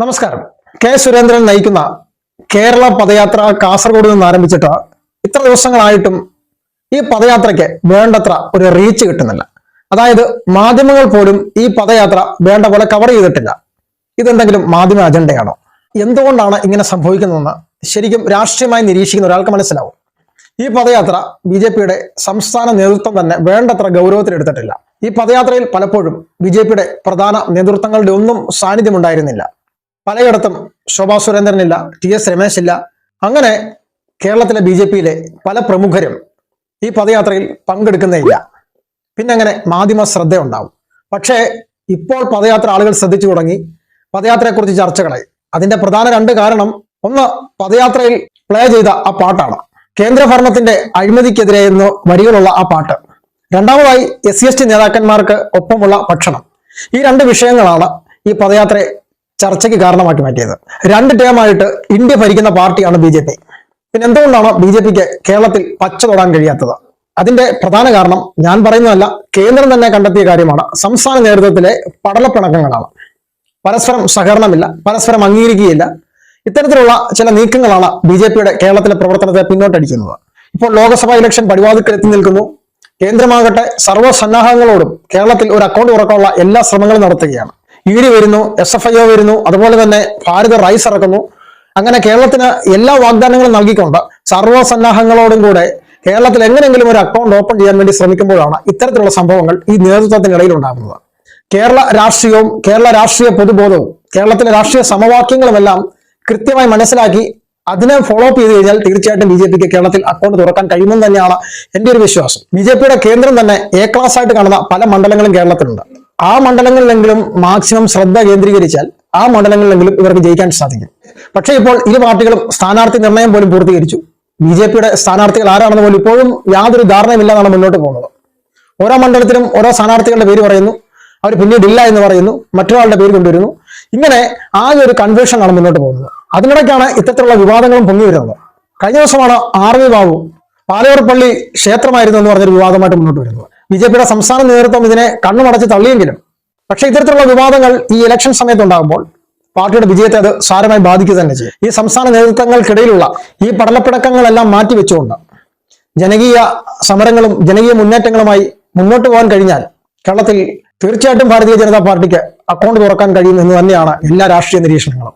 നമസ്കാരം. കെ സുരേന്ദ്രൻ നയിക്കുന്ന കേരള പദയാത്ര കാസർഗോഡ് നിന്ന് ആരംഭിച്ചിട്ട് ഇത്ര ദിവസങ്ങളായിട്ടും ഈ പദയാത്രയ്ക്ക് വേണ്ടത്ര ഒരു റീച്ച് കിട്ടുന്നില്ല. അതായത് മാധ്യമങ്ങൾ പോലും ഈ പദയാത്ര വേണ്ട പോലെ കവർ ചെയ്തിട്ടില്ല. ഇതെന്തെങ്കിലും മാധ്യമ അജണ്ടയാണോ എന്തുകൊണ്ടാണ് ഇങ്ങനെ സംഭവിക്കുന്നതെന്ന് ശരിക്കും രാഷ്ട്രീയമായി നിരീക്ഷിക്കുന്ന ഒരാൾക്ക് മനസ്സിലാവും. ഈ പദയാത്ര ബി ജെ പിയുടെ സംസ്ഥാന നേതൃത്വം തന്നെ വേണ്ടത്ര ഗൗരവത്തിലെടുത്തിട്ടില്ല ഈ പദയാത്രയിൽ പലപ്പോഴും ബി ജെ പിയുടെ പ്രധാന നേതൃത്വങ്ങളുടെ ഒന്നും സാന്നിധ്യമുണ്ടായിരുന്നില്ല പലയിടത്തും ശോഭാ സുരേന്ദ്രനില്ല ടി എസ് രമേശ് ഇല്ല അങ്ങനെ കേരളത്തിലെ ബി ജെ പിയിലെ പല പ്രമുഖരും ഈ പദയാത്രയിൽ പങ്കെടുക്കുന്നേയില്ല. പിന്നെ അങ്ങനെ മാധ്യമ ശ്രദ്ധ ഉണ്ടാവും പക്ഷേ ഇപ്പോൾ പദയാത്ര ആളുകൾ ശ്രദ്ധിച്ചു തുടങ്ങി. പദയാത്രയെക്കുറിച്ച് ചർച്ചകളായി. അതിന്റെ പ്രധാന രണ്ട് കാരണം ഒന്ന് പദയാത്രയിൽ പ്ലേ ചെയ്ത ആ പാട്ടാണ്. കേന്ദ്ര ഭരണത്തിന്റെ അഴിമതിക്കെതിരെ വരികളുള്ള ആ പാട്ട്. രണ്ടാമതായി എസ് സി എസ് ടി നേതാക്കന്മാർക്ക് ഒപ്പമുള്ള ഭക്ഷണം. ഈ രണ്ട് വിഷയങ്ങളാണ് ഈ പദയാത്രയെ ചർച്ചയ്ക്ക് കാരണമാക്കി മാറ്റിയത്. രണ്ട് ടേമായിട്ട് ഇന്ത്യ ഭരിക്കുന്ന പാർട്ടിയാണ് ബി ജെ പി. പിന്നെ എന്തുകൊണ്ടാണ് ബി ജെ പിക്ക് കേരളത്തിൽ പച്ച തൊടാൻ കഴിയാത്തത്? അതിന്റെ പ്രധാന കാരണം ഞാൻ പറയുന്നതല്ല കേന്ദ്രം തന്നെ കണ്ടെത്തിയ കാര്യമാണ്. സംസ്ഥാന നേതൃത്വത്തിലെ പടലപ്പിണക്കങ്ങളാണ്. പരസ്പരം സഹകരണമില്ല പരസ്പരം അംഗീകരിക്കുകയില്ല. ഇത്തരത്തിലുള്ള ചില നീക്കങ്ങളാണ് ബി ജെ പിയുടെ കേരളത്തിലെ പ്രവർത്തനത്തെ പിന്നോട്ടടിക്കുന്നത്. ഇപ്പോൾ ലോക്സഭാ ഇലക്ഷൻ പടിവാതിക്കൽ എത്തി നിൽക്കുന്നു. കേന്ദ്രമാകട്ടെ സർവസന്നാഹങ്ങളോടും കേരളത്തിൽ ഒരു അക്കൗണ്ട് തുറക്കാനുള്ള എല്ലാ ശ്രമങ്ങളും നടത്തുകയാണ്. ഇ വരുന്നു എസ് എഫ് ഐ ഒ വരുന്നു അതുപോലെ തന്നെ ഭാരത റൈസ് ഇറക്കുന്നു. അങ്ങനെ കേരളത്തിന് എല്ലാ വാഗ്ദാനങ്ങളും നൽകിക്കൊണ്ട് സർവസന്നാഹങ്ങളോടും കൂടെ കേരളത്തിൽ എങ്ങനെയെങ്കിലും ഒരു അക്കൗണ്ട് ഓപ്പൺ ചെയ്യാൻ വേണ്ടി ശ്രമിക്കുമ്പോഴാണ് ഇത്തരത്തിലുള്ള സംഭവങ്ങൾ ഈ നേതൃത്വത്തിനിടയിൽ ഉണ്ടാകുന്നത്. കേരള രാഷ്ട്രീയവും കേരള രാഷ്ട്രീയ പൊതുബോധവും കേരളത്തിലെ രാഷ്ട്രീയ സമവാക്യങ്ങളുമെല്ലാം കൃത്യമായി മനസ്സിലാക്കി അതിനെ ഫോളോ അപ്പ് ചെയ്ത് കഴിഞ്ഞാൽ തീർച്ചയായിട്ടും ബി ജെ പിക്ക് കേരളത്തിൽ അക്കൗണ്ട് തുറക്കാൻ കഴിയുമെന്ന് തന്നെയാണ് എന്റെ ഒരു വിശ്വാസം. ബി ജെ പിയുടെ കേന്ദ്രം തന്നെ എ ക്ലാസ് ആയിട്ട് കാണുന്ന പല മണ്ഡലങ്ങളും കേരളത്തിലുണ്ട്. ആ മണ്ഡലങ്ങളിലെങ്കിലും മാക്സിമം ശ്രദ്ധ കേന്ദ്രീകരിച്ചാൽ ആ മണ്ഡലങ്ങളിലെങ്കിലും ഇവർക്ക് ജയിക്കാൻ സാധിക്കും. പക്ഷേ ഇപ്പോൾ ഇരു പാർട്ടികളും സ്ഥാനാർത്ഥി നിർണയം പോലും പൂർത്തീകരിച്ചു. ബി ജെ പിയുടെ സ്ഥാനാർത്ഥികൾ ആരാണെന്ന് പോലും ഇപ്പോഴും യാതൊരു ധാരണയുമില്ലാന്നാണ് മുന്നോട്ട് പോകുന്നത്. ഓരോ മണ്ഡലത്തിലും ഓരോ സ്ഥാനാർത്ഥികളുടെ പേര് പറയുന്നു. അവർ പിന്നീട് ഇല്ല എന്ന് പറയുന്നു. മറ്റൊരാളുടെ പേര് കൊണ്ടുവരുന്നു. ഇങ്ങനെ ആകെ ഒരു കൺഫ്യൂഷൻ ആണ് മുന്നോട്ട് പോകുന്നത്. അതിനിടയ്ക്കാണ് ഇത്തരത്തിലുള്ള വിവാദങ്ങളും പൊങ്ങി വരുന്നത്. കഴിഞ്ഞ ദിവസമാണ് ആർ വി ബാബു പാലയോർപ്പള്ളി പള്ളി ക്ഷേത്രമായിരുന്നു എന്ന് പറഞ്ഞൊരു വിവാദമായിട്ട് മുന്നോട്ട് വരുന്നത്. ബി ജെ പിയുടെ സംസ്ഥാന നേതൃത്വം ഇതിനെ കണ്ണുമടച്ച് തള്ളിയെങ്കിലും പക്ഷെ ഇത്തരത്തിലുള്ള വിവാദങ്ങൾ ഈ ഇലക്ഷൻ സമയത്ത് ഉണ്ടാകുമ്പോൾ പാർട്ടിയുടെ വിജയത്തെ അത് സാരമായി ബാധിക്കുക തന്നെ ചെയ്യും. ഈ സംസ്ഥാന നേതൃത്വങ്ങൾക്കിടയിലുള്ള ഈ പടലപ്പിണക്കങ്ങളെല്ലാം മാറ്റിവെച്ചുകൊണ്ട് ജനകീയ സമരങ്ങളും ജനകീയ മുന്നേറ്റങ്ങളുമായി മുന്നോട്ട് പോകാൻ കഴിഞ്ഞാൽ കേരളത്തിൽ തീർച്ചയായിട്ടും ഭാരതീയ ജനതാ പാർട്ടിക്ക് അക്കൗണ്ട് തുറക്കാൻ കഴിയും എന്ന് തന്നെയാണ് എല്ലാ രാഷ്ട്രീയ നിരീക്ഷണങ്ങളും.